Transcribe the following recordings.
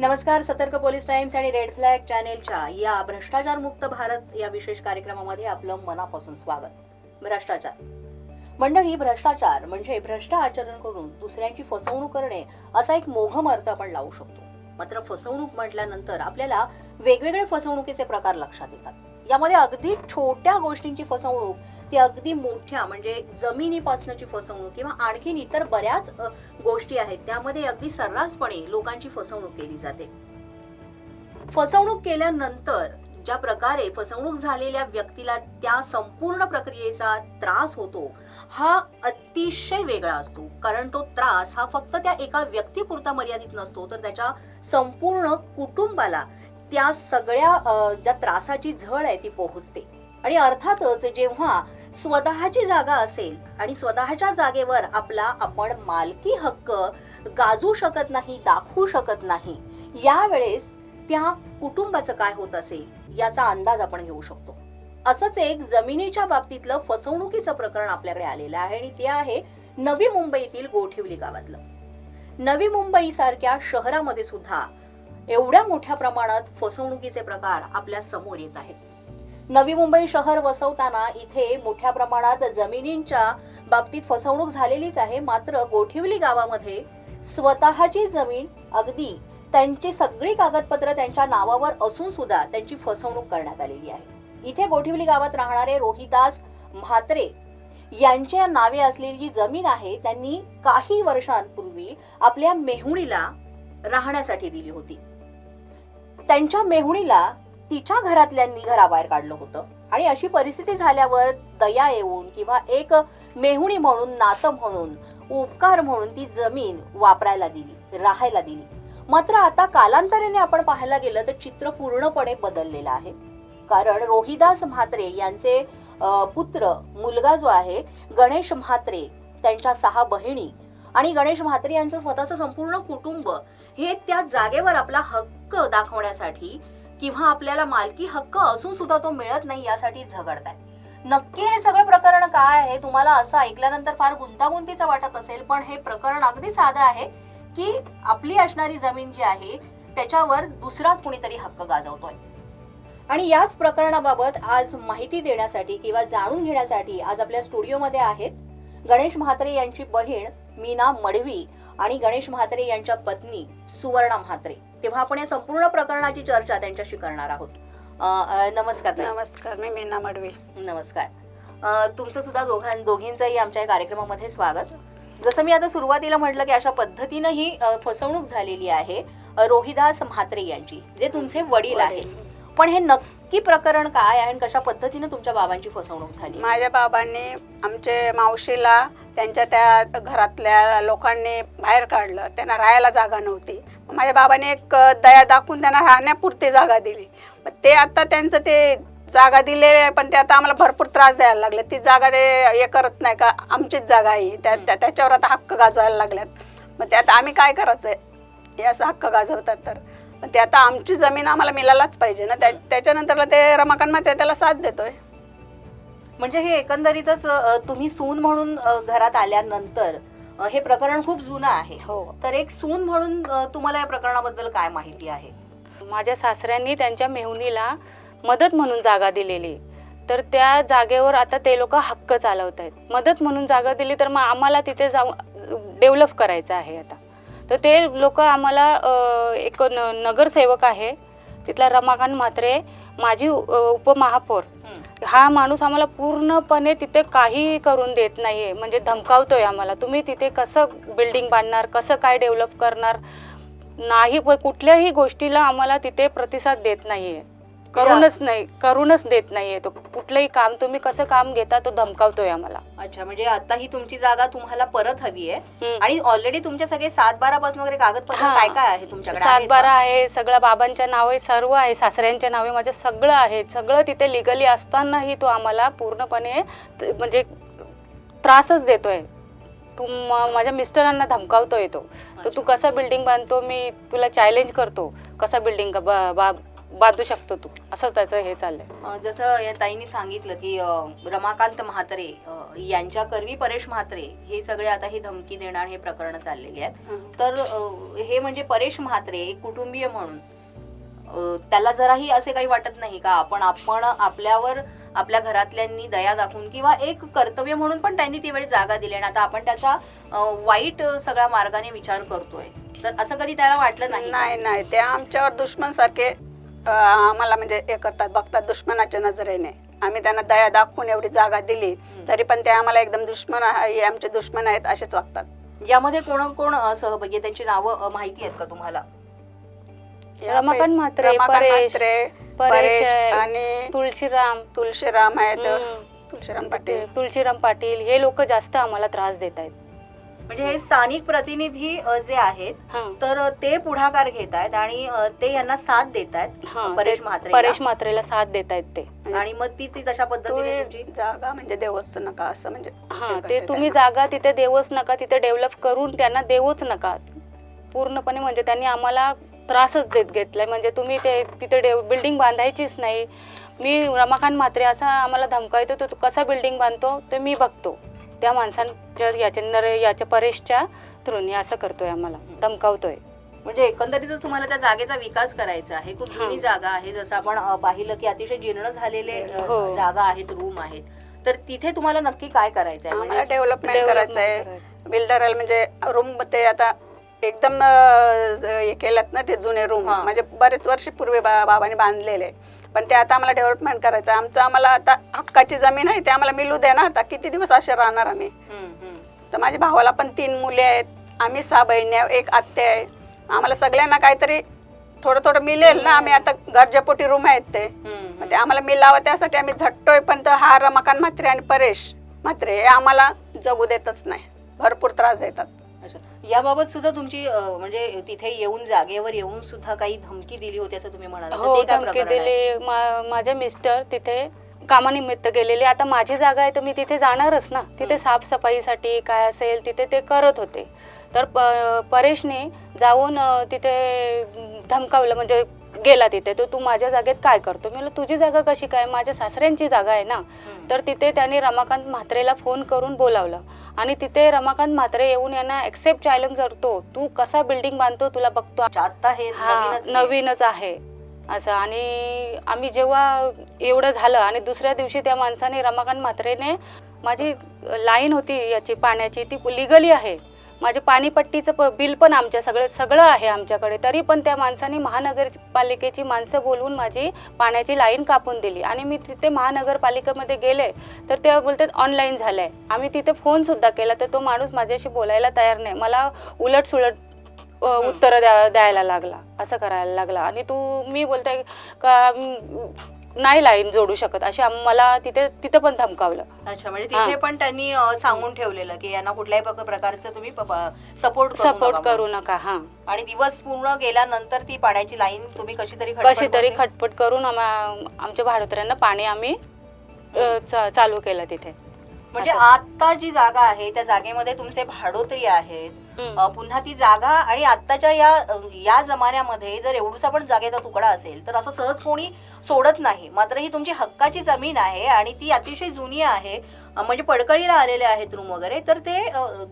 नमस्कार सतर्क police times आणि रेड फ्लॅग चॅनेलच्या या भ्रष्टाचार मुक्त भारत या विशेष कार्यक्रमामध्ये आपलं मनापासून स्वागत. भ्रष्टाचार. मंडळी भ्रष्टाचार म्हणजे भ्रष्ट आचरण करून दुसऱ्यांची फसवणूक करणे असा एक मोघम अर्थ आपण लावू शकतो. मात्र फसवणूक म्हटल्यानंतर आपल्याला वेगवेगळे फसवणुकीचे प्रकार लक्षात येतात. यामध्ये अगदी छोट्या गोष्टींची फसवणूक ती अगदी मोठ्या म्हणजे जमिनीपासनची फसवणूक किंवा आणखीन इतर बऱ्याच गोष्टी आहेत त्यामध्ये अगदी सर्रासपणे लोकांची फसवणूक केली जाते. फसवणूक केल्यानंतर ज्या प्रकारे फसवणूक झालेल्या व्यक्तीला त्या संपूर्ण प्रक्रियेचा त्रास होतो हा अतिशय वेगळा असतो. कारण तो त्रास हा फक्त त्या एका व्यक्तीपुरता मर्यादित नसतो तर त्याच्या संपूर्ण कुटुंबाला त्या सगळ्या ज्या त्रासाची झळ आहे ती पोहोचते. आणि अर्थातच जेव्हा स्वतःची जागा असेल आणि स्वतःच्या जागेवर आपला आपण मालकी हक्क गाजू शकत नाही दाखवू शकत नाही यावेळेस त्या कुटुंबाचं काय होत असेल याचा अंदाज आपण घेऊ शकतो. असंच एक जमिनीच्या बाबतीतलं फसवणुकीचं प्रकरण आपल्याकडे आलेलं आहे आणि ते आहे नवी मुंबईतील गोठिवली गावातलं. नवी मुंबई सारख्या शहरामध्ये सुद्धा एवढ्या मोठ्या प्रमाणात फसवणुकीचे प्रकार आपल्यासमोर येत आहेत. नवी मुंबई शहर वसवताना इथे मोठ्या प्रमाणात जमिनींच्या बाबतीत फसवणूक झालेलीच आहे. मात्र गोठिवली गावामध्ये स्वतःची जमीन अगदी त्यांची सगळी कागदपत्र त्यांच्या नावावर असून सुद्धा त्यांची फसवणूक करण्यात आलेली आहे. इथे गोठिवली गावात राहणारे रोहिदास म्हात्रे यांच्या नावे असलेली जी जमीन आहे त्यांनी काही वर्षांपूर्वी आपल्या मेहुणीला राहण्यासाठी दिली होती. त्यांच्या मेहुणीला तिच्या घरातल्यांनी घराबाहेर काढलं होतं. आणि अशी परिस्थिती झाल्यावर दया येऊन किंवा एक मेहुणी म्हणून नातं म्हणून उपकार म्हणून ती जमीन वापरायला दिली राहायला दिली. मात्र आता कालांतराने आपण पाहायला गेलं तर चित्र पूर्णपणे बदललेलं आहे. कारण रोहिदास म्हात्रे यांचे पुत्र मुलगा जो आहे गणेश म्हात्रे त्यांच्या सहा बहिणी आणि गणेश म्हात्रे यांचं स्वतःचं संपूर्ण कुटुंब हे त्या जागेवर आपला हक्क दाखवण्यासाठी किंवा आपल्याला मालकी हक्क असून सुद्धा तो मिळत नाही यासाठी झगडत आहे नक्की हे सगळं प्रकरण काय आहे तुम्हाला असं ऐकल्यानंतर फार गुंतागुंतीचं वाटत असेल पण हे प्रकरण अगदी साधं आहे की आपली असणारी जमीन जी आहे त्याच्यावर दुसराच कुणीतरी हक्क गाजवतोय. आणि याच प्रकरणाबाबत आज माहिती देण्यासाठी किंवा जाणून घेण्यासाठी आज आपल्या स्टुडिओमध्ये आहेत गणेश म्हात्रे यांची बहीण मीना मडवी आणि गणेश म्हात्रे यांच्या पत्नी सुवर्णा म्हात्रे. तेव्हा आपण या संपूर्ण प्रकरणाची चर्चा त्यांच्याशी करणार आहोत. नमस्कार. नमस्कार मी मीना मडवी. नमस्कार. तुमचं सुद्धा दोघां दोघींचंही आमच्या या कार्यक्रमामध्ये स्वागत. जसं मी आता सुरुवातीला म्हटलं की अशा पद्धतीनं ही फसवणूक झालेली आहे रोहिदास म्हात्रे यांची जे तुमचे वडील आहेत. पण हे नक्की प्रकरण काय आहे आणि कशा पद्धतीनं तुमच्या बाबांची फसवणूक झाली? माझ्या बाबांनी आमचे मावशीला त्यांच्या त्या घरातल्या लोकांनी बाहेर काढलं. त्यांना राहायला जागा नव्हती. मग माझ्या बाबाने एक दया दाखवून त्यांना राहण्यापुरती जागा दिली. मग ते आता त्यांचं ते जागा दिलेली आहे पण ते आता आम्हाला भरपूर त्रास द्यायला लागले. ती जागा ते हे करत नाही का? आमचीच जागा आहे. त्या त्या- त्याच्यावर आता हक्क गाजवायला लागल्यात. मग ते आता आम्ही काय करायचं आहे हे असं हक्क गाजवतात तर. मग ते आता आमची जमीन आम्हाला मिळायलाच पाहिजे ना. त्या त्याच्यानंतरला ते रमाकांत मात्र त्याला साथ देतोय. म्हणजे हे एकंदरीतच अ, तुम्ही सून म्हणून अ, घरात आल्यानंतर अ, हे प्रकरण खूप जुनं आहे. हो. तर एक सून म्हणून अ, तुम्हाला या प्रकरणाबद्दल काय माहिती आहे? माझ्या सासऱ्यांनी त्यांच्या मेहुणीला मदत म्हणून जागा दिलेली. तर त्या जागेवर आता ते लोक हक्क चालवत आहेत मदत म्हणून जागा दिली तर मग आम्हाला तिथे जाऊन डेव्हलप करायचं आहे आता. तर ते लोक आम्हाला एक न नगरसेवक आहे. तिथला रमाकांत म्हात्रे माझी उपमहापौर. हा माणूस आम्हाला पूर्णपणे तिथे काही करून देत नाहीये. म्हणजे धमकावतोय आम्हाला. तुम्ही तिथे कसं बिल्डिंग बांधणार कसं काय डेव्हलप करणार नाही व कुठल्याही गोष्टीला आम्हाला तिथे प्रतिसाद देत नाहीये. करूनच नाही करूनच देत नाहीये तो. कुठलंही काम तुम्ही कसं काम घेता तो धमकावतोय आम्हाला. अच्छा म्हणजे आता ही तुमची जागा तुम्हाला परत हवी आहे. हम्म. आणि ऑलरेडी तुमचे सगळे सात बारा पासून वगैरे कागदपत्र हा. काय काय आहे तुमच्याकडे? सात आहेत का? बारा आहे सगळं बाबांच्या नावे सर्व आहे सासऱ्यांच्या नावे माझे सगळं आहे सगळं तिथे लिगली असतानाही तो आम्हाला पूर्णपणे त- म्हणजे त्रासच देतोय. तू म- माझ्या मिस्टरांना धमकावतोय तो. तर तू कसा बिल्डिंग बांधतो? मी तुला चॅलेंज करतो. कसा बिल्डिंग बांधू शकतो तू. असंच त्याचं हे चाललंय. अं, जसं या ताईंनी सांगितलं की अं, रमाकांत म्हात्रे अं, यांच्या करवी परेश म्हात्रे हे सगळे आता ही धमकी देणार हे प्रकरण चाललेली आहेत. तर अं, हे म्हणजे परेश म्हात्रे एक कुटुंबीय म्हणून अं, त्याला जराही असे काही वाटत नाही का? आपण आपण आपल्यावर आपल्या घरातल्यांनी दया दाखवून किंवा एक कर्तव्य म्हणून पण त्यांनी ती वेळी जागा दिली आणि आता आपण त्याचा अं, वाईट अं, सगळ्या मार्गाने विचार करतोय. तर असं कधी त्याला वाटलं नाही? का? नाही नाही. ते आमच्यावर दुश्मन सारखे आम्हाला म्हणजे हे करतात बघतात दुश्मनाच्या नजरेने. आम्ही त्यांना दया दाखवून एवढी जागा दिली तरी पण ते आम्हाला एकदम दुश्मन आहे हे आमचे दुश्मन आहेत असेच वागतात. यामध्ये कोण कोण सहभागी आहे? त्यांची नावं माहिती आहेत का तुम्हाला? रमाकांत म्हात्रे, म्हात्रे, परेश आणि तुळशीराम तुळशीराम आहेत. तुळशीराम ते पाटील. तुळशीराम पाटील हे लोक जास्त आम्हाला त्रास देत आहेत. म्हणजे हे स्थानिक प्रतिनिधी जे आहेत. तर ते पुढाकार घेत आहेत आणि ते यांना साथ देत आहेत हं, परेश म्हात्रे परेश म्हात्रेला साथ देत आहेत ते. आणि मग ती ती तशा पद्धतीने जागा म्हणजे देवच नका असं म्हणजे हा ते तुम्ही. जागा तिथे देऊच नका तिथे डेव्हलप करून त्यांना देऊच नका. पूर्णपणे म्हणजे त्यांनी आम्हाला त्रासच देत घेतलाय. म्हणजे तुम्ही ते तिथे डेव बिल्डिंग बांधायचीच नाही. मी रमाकांत म्हात्रे असा आम्हाला धमकावतो तो तू कसा बिल्डिंग बांधतो ते मी बघतो. त्या माणसांच्या याच्या नर याच्या परेशच्या थ्रूने असं करतोय आम्हाला. धमकावतोय. म्हणजे एकंदरीतच तुम्हाला त्या जागेचा विकास करायचा आहे. खूप जुनी. जागा आहे. जसं आपण पाहिलं की अतिशय जीर्ण झालेले हो. जागा आहेत रूम आहेत. तर तिथे तुम्हाला नक्की काय करायचं आहे आम्हाला म्हणजे डेव्हलपमेंट करायचं आहे करायचं. बिल्डर म्हणजे रूम ते आता एकदम हे केलेत ना ते जुने रूम हा. म्हणजे बरेच वर्षपूर्वी बा बाबांनी बांधलेले. पण ते आता आम्हाला डेव्हलपमेंट करायचं. आमचं आम्हाला आता हक्काची जमीन आहे ते आम्हाला मिळू दे ना. आता किती दिवस असे राहणार आम्ही. तर माझ्या भावाला पण तीन मुले आहेत. आम्ही सहा बहिणी आहे एक आत्या आहे. आम्हाला सगळ्यांना काहीतरी थोडं थोडं मिळेल ना. आम्ही आता गरजेपोटी रूम आहेत ते. मग ते आम्हाला मिळावं त्यासाठी आम्ही झटतोय. पण तर हा रमाकांत म्हात्रे आणि परेश म्हात्रे हे आम्हाला जगू देतच नाही. भरपूर त्रास देतात. अच्छा. याबाबत सुद्धा तुमची अं, म्हणजे तिथे येऊन जागेवर येऊन सुद्धा काही धमकी दिली होती असं तुम्ही म्हणाला तर हो ते काय धमकी प्रकरण आहे? दिली. मा- माझे मिस्टर तिथे कामानिमित्त गेलेले. आता माझी जागा आहे तर मी तिथे जाणारच ना. तिथे साफसफाईसाठी काय असेल तिथे ते करत होते. तर प- परेशने जाऊन अं, तिथे धमकावलं. म्हणजे गेला तिथे. तर तू माझ्या जागेत काय करतो? मी म्हणलं तुझी जागा कशी काय? माझ्या सासऱ्यांची जागा आहे ना. तर तिथे त्यांनी रमाकांत म्हात्रेला फोन करून बोलावलं. आणि तिथे रमाकांत म्हात्रे येऊन यांना एक्सेप्ट चॅलेंज करतो तू कसा बिल्डिंग बांधतो तुला बघतो आता हे हा नवीनच आहे. नवीनच आहे. असं आणि आम्ही जेव्हा एवढं झालं आणि दुसऱ्या दिवशी त्या माणसाने रमाकांत म्हात्रेने माझी लाईन होती याची पाण्याची ती लिगली आहे. माझे पाणीपट्टीचं प बिल पण आमच्या सगळं सगळं आहे आमच्याकडे. तरी पण त्या माणसाने महानगरपालिकेची माणसं बोलवून माझी पाण्याची लाईन कापून दिली. आणि मी तिथे महानगरपालिकेमध्ये गेले तर ते बोलतात ऑनलाईन झालं आहे आम्ही तिथे फोनसुद्धा केला तर तो माणूस माझ्याशी बोलायला तयार नाही. मला उलट सुलट उत्तर द्या द्यायला लागला असं करायला लागला. आणि तू मी बोलते का नाही लाईन जोडू शकत. अशी आम- मला तिथे तिथं पण धमकावलं. अच्छा म्हणजे तिथे. पण त्यांनी अं, सांगून ठेवलेलं की यांना कुठल्याही प्रक- प्रकारचं तुम्ही सपोर्ट सपोर्ट करू नका हा. आणि दिवस पूर्ण गेल्यानंतर ती पाण्याची लाईन तुम्ही कशी तरी कशी तरी खटपट खटपट करून आम्हा- आमच्या भाडोत्र्यांना पाणी आम्ही अ, चा- चालू केलं तिथे. म्हणजे. आता जी जागा आहे त्या जागेमध्ये तुमचे भाडोत्री आहेत. अं, पुन्हा ती जागा आणि आत्ताच्या या या जमान्यामध्ये जर एवढूसा पण जागेचा तुकडा असेल तर असं सहज कोणी सोडत नाही मात्र ही तुमची हक्काची जमीन आहे आणि ती अतिशय जुनी आहे म्हणजे पडकळीला आलेले आहेत रूम वगैरे तर ते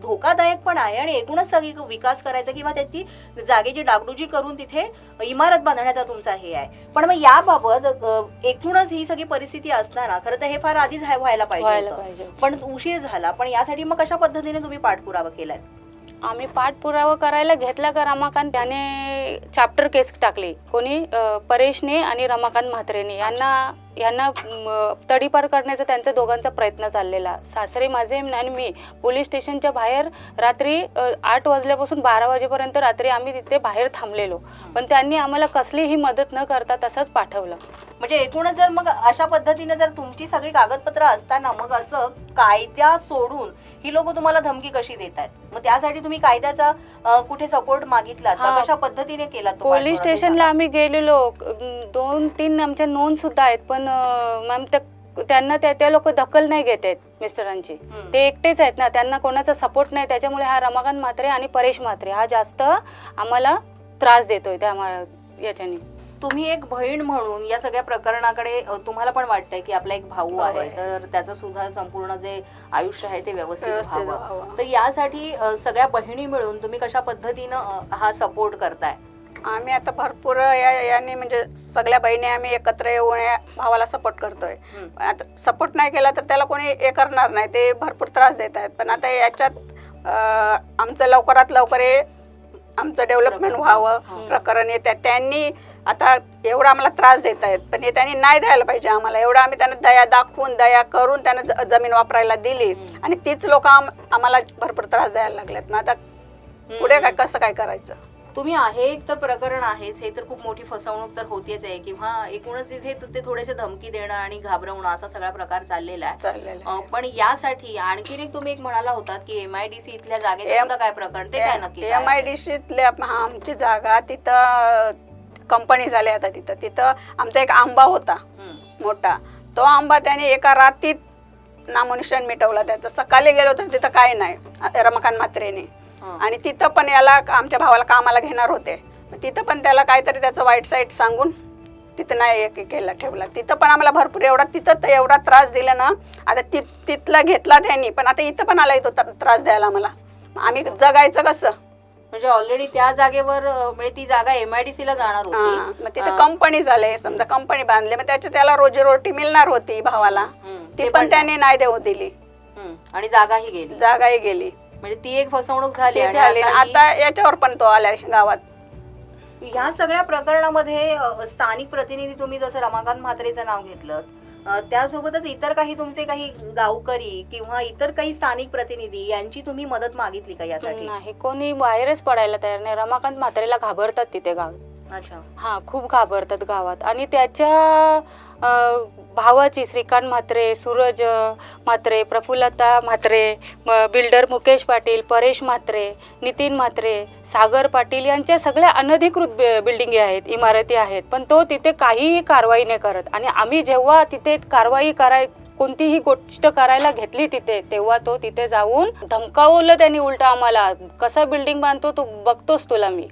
धोकादायक पण आहे आणि एकूणच सगळी विकास करायचा किंवा त्याची जागेची डागडुजी करून तिथे इमारत बांधण्याचा तुमचा हे आहे. पण मग याबाबत एकूणच ही सगळी परिस्थिती असताना खरं तर हे फार आधीच व्हाय- व्हायला पाहिजे पण उशीर झाला पण यासाठी मग कशा पद्धतीने तुम्ही पाठपुरावा केलाय आम्ही पाठपुरावा करायला घेतला का रमाकांत? त्याने चॅप्टर केस टाकली. कोणी परेशने आणि रमाकांत म्हात्रेने. यांना यांना तडीपार करण्याचा त्यांचा दोघांचा प्रयत्न चाललेला. सासरे माझे आणि मी पोलीस स्टेशनच्या बाहेर रात्री आठ वाजल्यापासून बारा वाजेपर्यंत रात्री आम्ही तिथे बाहेर थांबलेलो. पण त्यांनी आम्हाला कसलीही मदत न करता तसंच पाठवलं. म्हणजे एकूणच जर मग अशा पद्धतीने जर तुमची सगळी कागदपत्र असताना मग असं कायद्या सोडून ही लोक तुम्हाला धमकी कशी देत आहेत मग त्यासाठी तुम्ही कायद्याचा कुठे सपोर्ट मागितला. कशा पद्धतीने केला पोलीस स्टेशनला. आम्ही गेलेलो. दोन तीन आमच्या नोंद सुद्धा आहेत पण मॅम त्यांना त्या त्या लोक दखल नाही घेत आहेत मिस्टरांची हम्म. ते एकटेच आहेत ना त्यांना कोणाचा सपोर्ट नाही त्याच्यामुळे हा रमाकांत म्हात्रे आणि परेश म्हात्रे हा जास्त आम्हाला त्रास देतोय त्या मा- याच्याने तुम्ही एक बहीण म्हणून या सगळ्या प्रकरणाकडे अ, तुम्हाला पण वाटतंय की आपला एक भाऊ भाऊ आहे आहे. तर त्याचं सुद्धा संपूर्ण जे आयुष्य आहे ते व्यवस्थित व्यवस्थित व्हावं व्हावं. तर यासाठी अ, सगळ्या बहिणी मिळून तुम्ही कशा पद्धतीनं अ, हा सपोर्ट करताय आम्ही आता भरपूर या याने म्हणजे सगळ्या बहिणी आम्ही एकत्र येऊन या भावाला सपोर्ट करतोय. पण आता सपोर्ट नाही केला तर त्याला कोणी हे करणार नाही. ते भरपूर त्रास देत आहेत. पण आता याच्यात अं, आमचं लवकरात लवकर हे आमचं डेव्हलपमेंट. व्हावं. प्रकरण येतात त्यांनी आता एवढा आम्हाला त्रास देत आहेत. पण हे त्यांनी नाही द्यायला पाहिजे आम्हाला. एवढं आम्ही त्यांना दया दाखवून दया करून त्यांना ज- जमीन वापरायला दिली. आणि तीच लोक आम्हाला भरपूर त्रास द्यायला लागलेत. मग आता पुढे काय कसं काय करायचं? तुम्ही आहे एक तर प्रकरण आहेच. हे तर खूप मोठी फसवणूक तर होतीच आहे. किंवा एकूणच इथे ते थोडेसे धमकी देणं आणि घाबरवणं असा सगळा प्रकार चाललेला आहे. पण यासाठी आणखीन एक तुम्ही एक म्हणाला होतात की एम आय डी सी इथल्या सुद्धा काय प्रकरण? ते काय नक्की आय डी आमची जागा तिथं कंपनी झाली आता तिथं. तिथं आमचा एक आंबा होता मोठा. तो आंबा त्याने एका रात्रीत नामोनिशान मिटवला. त्याचं सकाळी गेलो तर तिथं काय नाही रमाकांत म्हात्रेने. हं. आणि तिथं पण याला आमच्या भावाला कामाला घेणार होते. तिथं पण त्याला काहीतरी त्याचं वाईट साईट सांगून तिथं नाही एक केला ठेवला. तिथं पण आम्हाला भरपूर एवढा तिथं एवढा त्रास दिला ना. आता ति तिथला घेतला त्यांनी पण आता इथं पण आला तो त्र- त्रास द्यायला आम्हाला. आम्ही जगायचं कसं? म्हणजे ऑलरेडी त्या जागेवर म्हणजे ती जागा एम आय डी सी ला जाणार होती. मग तिथं कंपनी झाले समजा कंपनी बांधली मग त्याच्या त्याला रोजीरोटी मिळणार होती भावाला. ते पण त्यांनी नाही देऊ दिली. आणि जागाही गेली. जागाही गेली. म्हणजे ती एक फसवणूक झाली ती आणि झाली. आता ही- आता याच्यावर पण तो आलाय गावात. ह्या सगळ्या प्रकरणामध्ये अ, स्थानिक प्रतिनिधी तुम्ही जसं रमाकांत म्हात्रेचं नाव घेतलं अ, त्यासोबतच इतर काही तुमचे काही गावकरी किंवा इतर काही स्थानिक प्रतिनिधी यांची तुम्ही मदत मागितली का यासाठी? नाही कोणी बाहेरच पडायला तयार नाही. रमाकांत म्हात्रेला घाबरतात तिथे गाव. अच्छा. हा खूप घाबरतात गावात. आणि त्याच्या भावाची श्रीकांत म्हात्रे सूरज म्हात्रे प्रफुल्लता म्हात्रे म- बिल्डर मुकेश पाटील परेश म्हात्रे नितीन म्हात्रे सागर पाटील यांच्या सगळ्या अनधिकृत बि- बिल्डिंगी आहेत इमारती आहेत. पण तो तिथे काहीही कारवाई नाही करत. आणि आम्ही जेव्हा तिथे कारवाई कराय कोणतीही गोष्ट करायला घेतली तिथे तेव्हा तो तिथे जाऊन धमकावलं त्यांनी उलटं आम्हाला. कसं बिल्डिंग बांधतो तो बघतोस तुला मी.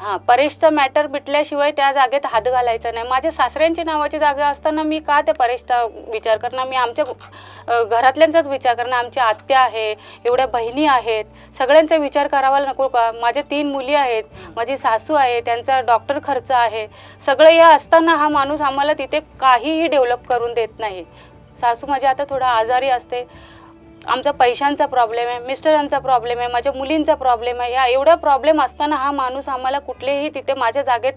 हां परेशचा मॅटर मिटल्याशिवाय त्या जागेत हात घालायचा नाही. माझ्या सासऱ्यांची नावाची जागा असताना मी का त्या परेशचा विचार करणार? मी आमच्या घरातल्यांचाच विचार करणार? आमची आत्या आहे एवढ्या बहिणी आहेत. सगळ्यांचा विचार करावा नको का? माझ्या तीन मुली आहेत माझी सासू आहे त्यांचा डॉक्टर खर्च आहे. सगळं या असताना हा माणूस आम्हाला तिथे काहीही डेव्हलप करून देत नाही. सासू माझी आता थोडा आजारी असते. आमचा पैशांचा प्रॉब्लेम आहे मिस्टरांचा प्रॉब्लेम आहे माझ्या मुलींचा प्रॉब्लेम आहे या एवढा प्रॉब्लेम असताना हा माणूस आम्हाला कुठलेही तिथे माझ्या जागेत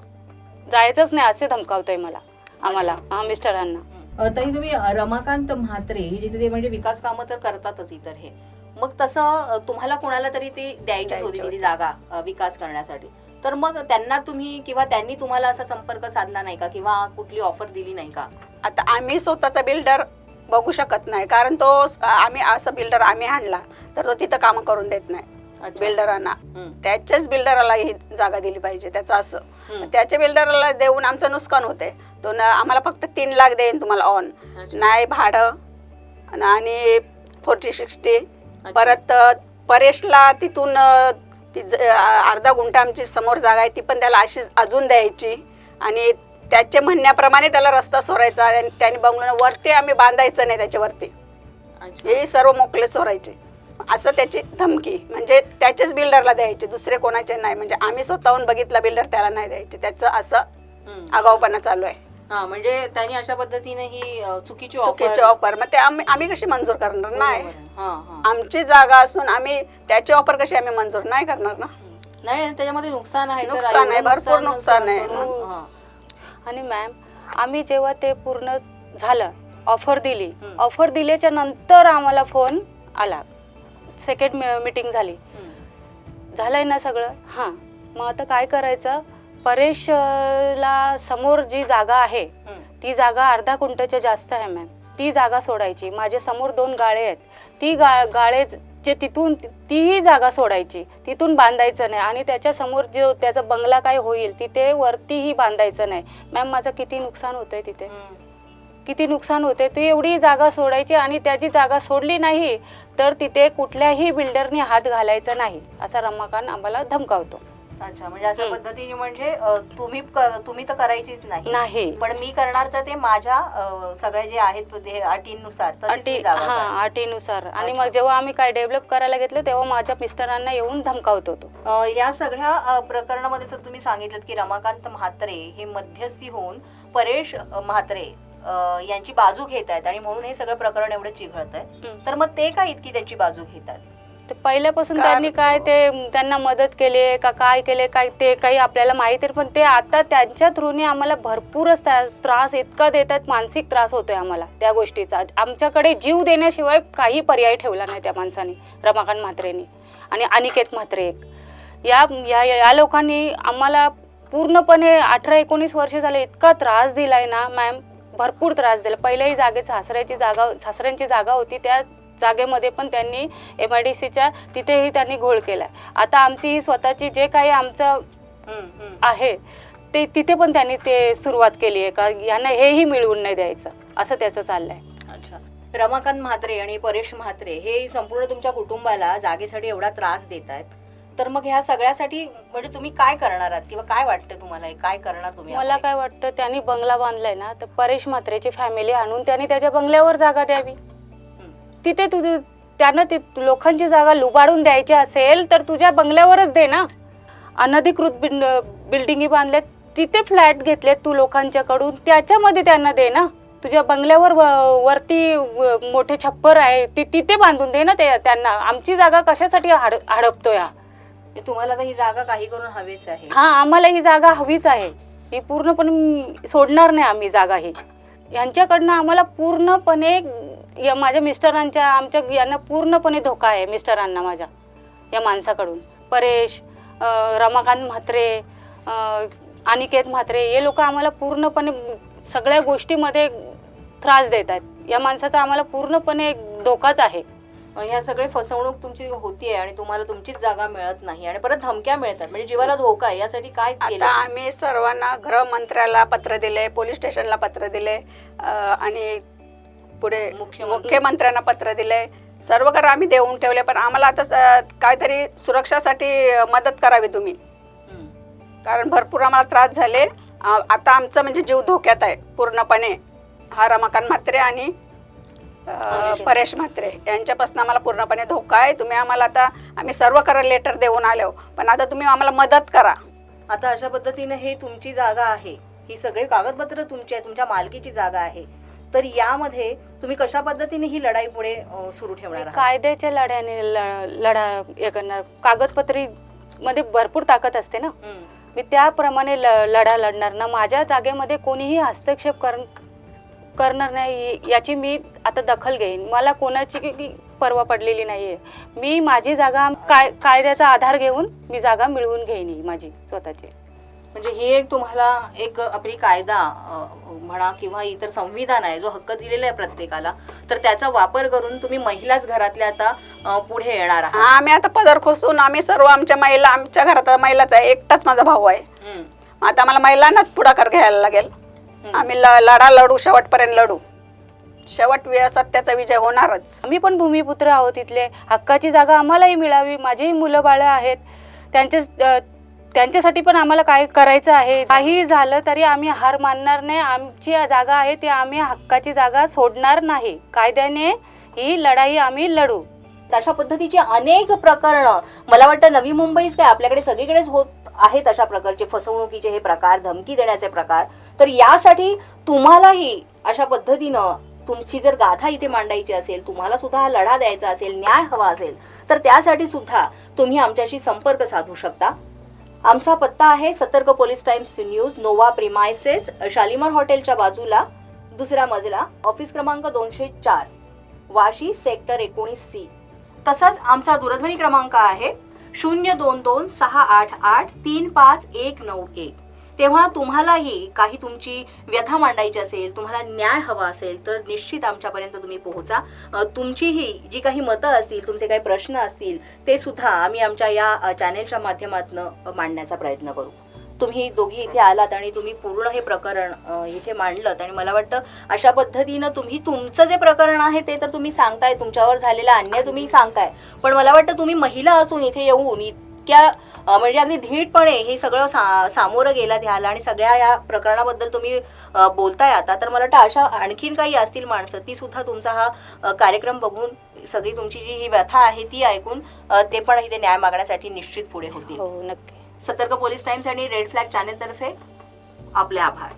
जायचंच नाही असे धमकावतोय मला आम्हाला हा मिस्टरांना. ताई तुम्ही रमाकांत म्हात्रे ही जिथे ते म्हणजे विकास कामं तर करतातच इतर हे. मग तसं तुम्हाला कोणाला तरी ती द्यायचीच द्यायची होती. जागा विकास करण्यासाठी. तर मग त्यांना तुम्ही किंवा त्यांनी तुम्हाला असा संपर्क साधला नाही का? किंवा कुठली ऑफर दिली नाही का? आता आम्ही स्वतःचा बिल्डर बघू शकत नाही. कारण तो आम्ही असं बिल्डर आम्ही आणला तर तो तिथं कामं करून देत नाही. बिल्डरांना त्याच्याच बिल्डरला ही जागा दिली पाहिजे त्याचं असं. त्याच्या बिल्डरला देऊन आमचं नुकसान होते तो न आम्हाला फक्त तीन लाख देईन तुम्हाला ऑन. नाही भाडं आणि फोर्टी सिक्स्टी. परत परेशला तिथून ती अर्धा गुंठा आमची समोर जागा आहे ती पण त्याला अशीच अजून द्यायची. आणि त्याच्या म्हणण्याप्रमाणे त्याला रस्ता सोडायचा आणि त्याने बंगलो वरती आम्ही बांधायचं नाही त्याच्यावरती. हे सर्व मोकळे सोडायचे. असं त्याची धमकी म्हणजे त्याच्याच बिल्डरला द्यायचे दुसरे कोणाचे नाही. म्हणजे आम्ही स्वतःहून बघितला बिल्डर त्याला नाही द्यायचे. त्याचं असं. आगाऊपणा चालू आहे. हा म्हणजे त्यांनी अशा पद्धतीने ही चुकीची चुकीचे ऑफर मग ते आम्ही आम्ही कशी मंजूर करणार? नाही. आमची जागा असून आम्ही त्याची ऑफर कशी आम्ही मंजूर नाही करणार ना? नाही त्याच्यामध्ये नुकसान आहे नुकसान आहे, भरपूर नुकसान आहे. आणि मॅम आम्ही जेव्हा ते पूर्ण झालं ऑफर दिली. ऑफर दिल्याच्या नंतर आम्हाला फोन आला. सेकंड मीटिंग झाली. झालंय ना सगळं? हां. मग आता काय करायचं? परेशला समोर जी जागा आहे. ती जागा अर्धा कुंटच्या जास्त आहे मॅम ती जागा सोडायची. माझ्यासमोर दोन गाळे आहेत. ती गा गाळे जे तिथून तीही जागा सोडायची तिथून बांधायचं नाही आणि त्याच्यासमोर जो त्याचा बंगला काय होईल तिथे वरतीही बांधायचं नाही. मॅम माझं किती नुकसान होतंय तिथे. किती नुकसान होते ती एवढी जागा सोडायची आणि त्याची जागा सोडली नाही तर तिथे कुठल्याही बिल्डरनी हात घालायचा नाही असा रमाकांत आम्हाला धमकावतो. अच्छा म्हणजे अशा हम्म. पद्धतीने म्हणजे अ, तुम्ही क- तुम्ही तर करायचीच नाही नाही पण मी करणार तर ते माझ्या अ, सगळे जे आहेत ते अटींनुसार तशीच अटी मी जागा हा करणार. अटीनुसार आणि. मग जेव्हा आम्ही काय डेव्हलप करायला घेतलं तेव्हा माझ्या मिस्टरांना येऊन धमकावत होतो अ, या सगळ्या अ, प्रकरणामध्ये जर तुम्ही सांगितलं की रमाकांत म्हात्रे हे मध्यस्थी होऊन परेश अ, म्हात्रे अ, यांची बाजू घेत आहेत आणि म्हणून हे सगळं प्रकरण एवढं चिघळत आहे हम्म. तर मग ते काय इतकी त्याची बाजू घेतात तर पहिल्यापासून त्यांनी काय ते त्यांना मदत केली का काय केले काय ते काही आपल्याला माहिती पण ते आता त्यांच्या थ्रूने आम्हाला भरपूरच त्रास इतका देतात मानसिक त्रास होतोय आम्हाला त्या गोष्टीचा. आमच्याकडे जीव देण्याशिवाय काही पर्याय ठेवला नाही त्या माणसाने रमाकांत म्हात्रेनी आणि अनिकेत म्हात्रे एक. या या या लोकांनी आम्हाला पूर्णपणे अठरा एकोणीस वर्ष झाले इतका त्रास दिलाय ना मॅम भरपूर त्रास दिला. पहिल्याही जागेत सासऱ्याची जागा सासऱ्यांची जागा होती त्या जागेमध्ये पण त्यांनी एम आय डी सीच्या तिथेही त्यांनी घोळ केला आता आमची ही स्वतःची जे काही आमचं. आहे ते तिथे पण त्यांनी ते सुरुवात केली आहे का यांना हेही मिळवून नाही द्यायचं असं त्याचं चाललंय अच्छा रमाकांत म्हात्रे आणि परेश म्हात्रे हे संपूर्ण तुमच्या कुटुंबाला जागेसाठी एवढा त्रास देत आहेत तर मग ह्या सगळ्यासाठी म्हणजे तुम्ही काय करणार आहात किंवा काय वाटतं तुम्हाला हे? काय करणार तुम्ही मला? काय वाटतं त्यांनी बंगला बांधलाय ना तर परेश म्हात्रेची फॅमिली आणून त्यांनी त्याच्या बंगल्यावर जागा द्यावी. तिथे तू त्यांना ती लोकांची जागा लुबाडून द्यायची असेल तर तुझ्या बंगल्यावरच दे ना. अनधिकृत बिल्ड बिल्डिंगी बांधल्यात तिथे फ्लॅट घेतलेत तू लोकांच्याकडून त्याच्यामध्ये त्यांना दे ना. तुझ्या बंगल्यावर वरती मोठे छप्पर आहे ती तिथे बांधून दे ना ते त्यांना. आमची जागा कशासाठी हड हडपतोय हा? म्हणजे तुम्हाला तर ही जागा काही करून हवीच आहे. हा आम्हाला ही जागा हवीच आहे. ही पूर्णपणे सोडणार नाही आम्ही जागा ही. यांच्याकडनं आम्हाला पूर्णपणे या माझ्या मिस्टरांच्या आमच्या यांना पूर्णपणे धोका आहे मिस्टरांना माझ्या या माणसाकडून. परेश रमाकांत म्हात्रे अनिकेत म्हात्रे हे लोक आम्हाला पूर्णपणे सगळ्या गोष्टीमध्ये त्रास देत आहेत. या माणसाचा आम्हाला पूर्णपणे धोकाच आहे. ह्या सगळे फसवणूक तुमची होतीये आणि तुम्हाला तुमचीच जागा मिळत नाही आणि परत धमक्या मिळतात. म्हणजे जीवाला धोका आहे यासाठी काय केलं? आता आम्ही सर्वांना गृहमंत्र्याला पत्र दिले पोलीस स्टेशनला पत्र दिले अं, आणि पुढे मुख्यमंत्री- मुख्यमंत्र्यांना पत्र दिले सर्व कर आम्ही देऊन ठेवले पण आम्हाला आता काहीतरी सुरक्षासाठी मदत करावी तुम्ही. कारण भरपूर आम्हाला त्रास झाले. आता आमचं म्हणजे जीव धोक्यात आहे पूर्णपणे. हा रमाकांत म्हात्रे आणि. परेश म्हात्रे. यांच्यापासून आम्हाला पूर्णपणे धोका आहे. तुम्ही आम्हाला आता आम्ही सर्व करा लेटर देऊन आलो. पण आता तुम्ही आम्हाला मदत करा. आता अशा पद्धतीने हे तुमची जागा आहे. ही सगळे कागदपत्र तुमची आहे तुमच्या मालकीची जागा आहे. तर यामध्ये तुम्ही कशा पद्धतीने ही लढाई पुढे अ, सुरू ठेवणार आहात? कायद्याच्या लढ्याने ल- लढा हे करणार. कागदपत्री मध्ये भरपूर ताकद असते ना? हम्म. मी त्याप्रमाणे ल लढा लढणार. ना माझ्या जागेमध्ये कोणीही हस्तक्षेप कर करणार नाही याची मी आता दखल घेईन. मला कोणाची की- की पर्वा पडलेली नाही आहे मी माझी जागा काय कायद्याचा आधार घेऊन मी जागा मिळवून घेईन ही माझी स्वतःची. म्हणजे ही एक तुम्हाला एक आपली कायदा म्हणा किंवा इतर संविधान आहे जो हक्क दिलेला आहे प्रत्येकाला तर त्याचा वापर करून तुम्ही महिलाच घरातल्या आता पुढे येणार आहात. हा आम्ही आता पदर खोसून आम्ही सर्व आमच्या महिला आमच्या घरात महिलाच आहे एकटाच माझा भाऊ आहे. आता आम्हाला महिलांनाच पुढाकार घ्यायला लागेल. आम्ही ल- लढा लढू शेवटपर्यंत लढू. शेवट सत्याचा विजय होणारच. आम्ही पण भूमिपुत्र आहोत इथले. हक्काची जागा आम्हालाही मिळावी. माझीही मुलं बाळं आहेत त्यांचे त्यांच्यासाठी पण आम्हाला काय करायचं आहे? काही झालं तरी आम्ही हार मानणार नाही आमची जागा आहे ती आम्ही हक्काची जागा सोडणार नाही. कायद्याने ही लढाई आम्ही लढू. अशा पद्धतीची अनेक प्रकरणं मला वाटतं नवी मुंबईच काय आपल्याकडे सगळीकडेच होत आहेत अशा प्रकारचे फसवणुकीचे हे प्रकार धमकी देण्याचे प्रकार. तर यासाठी तुम्हालाही अशा पद्धतीनं तुमची जर गाथा इथे मांडायची असेल तुम्हाला सुद्धा हा लढा द्यायचा असेल न्याय हवा असेल तर त्यासाठी सुद्धा तुम्ही आमच्याशी संपर्क साधू शकता. आमचा पत्ता आहे सतर्क police times news Nova premises Shalimar हॉटेलच्या बाजूला दुसरा मजला ऑफिस क्रमांक दोनशे चार वाशी सेक्टर एकोणीस सी. तसाच आमचा दूरध्वनी क्रमांक आहे शून्य दोन दोन सहा आठ आठ तीन पाच एक नऊ एक. तेव्हा तुम्हालाही काही तुमची व्यथा मांडायची असेल तुम्हाला न्याय हवा असेल तर निश्चित आमच्यापर्यंत तुम्ही पोहोचा. तुमचीही जी काही मतं असतील तुमचे काही प्रश्न असतील ते सुद्धा आम्ही आमच्या या चॅनेलच्या माध्यमातून मांडण्याचा प्रयत्न करू. तुम्ही दोघी इथे आलात आणि तुम्ही पूर्ण हे प्रकरण इथे मांडलं आणि मला वाटतं अशा पद्धतीनं तुम्ही तुमचं जे प्रकरण आहे ते तर तुम्ही सांगताय तुमच्यावर झालेला अन्याय तुम्ही सांगताय. पण मला वाटतं तुम्ही महिला असून इथे येऊन इतक्या म्हणजे अगदी धीटपणे हे सगळं सा सामोरं गेला द्यायला आणि सगळ्या या प्रकरणाबद्दल तुम्ही बोलताय आता तर मला वाटतं अशा आणखीन काही असतील माणसं ती सुद्धा तुमचा हा कार्यक्रम बघून सगळी तुमची जी ही व्यथा आहे ती ऐकून ते पण इथे न्याय मागण्यासाठी निश्चित पुढे होतील. हो नक्की. सतर्क पोलीस टाइम्स आणि रेड फ्लॅग चॅनेल तर्फे आपले आभार.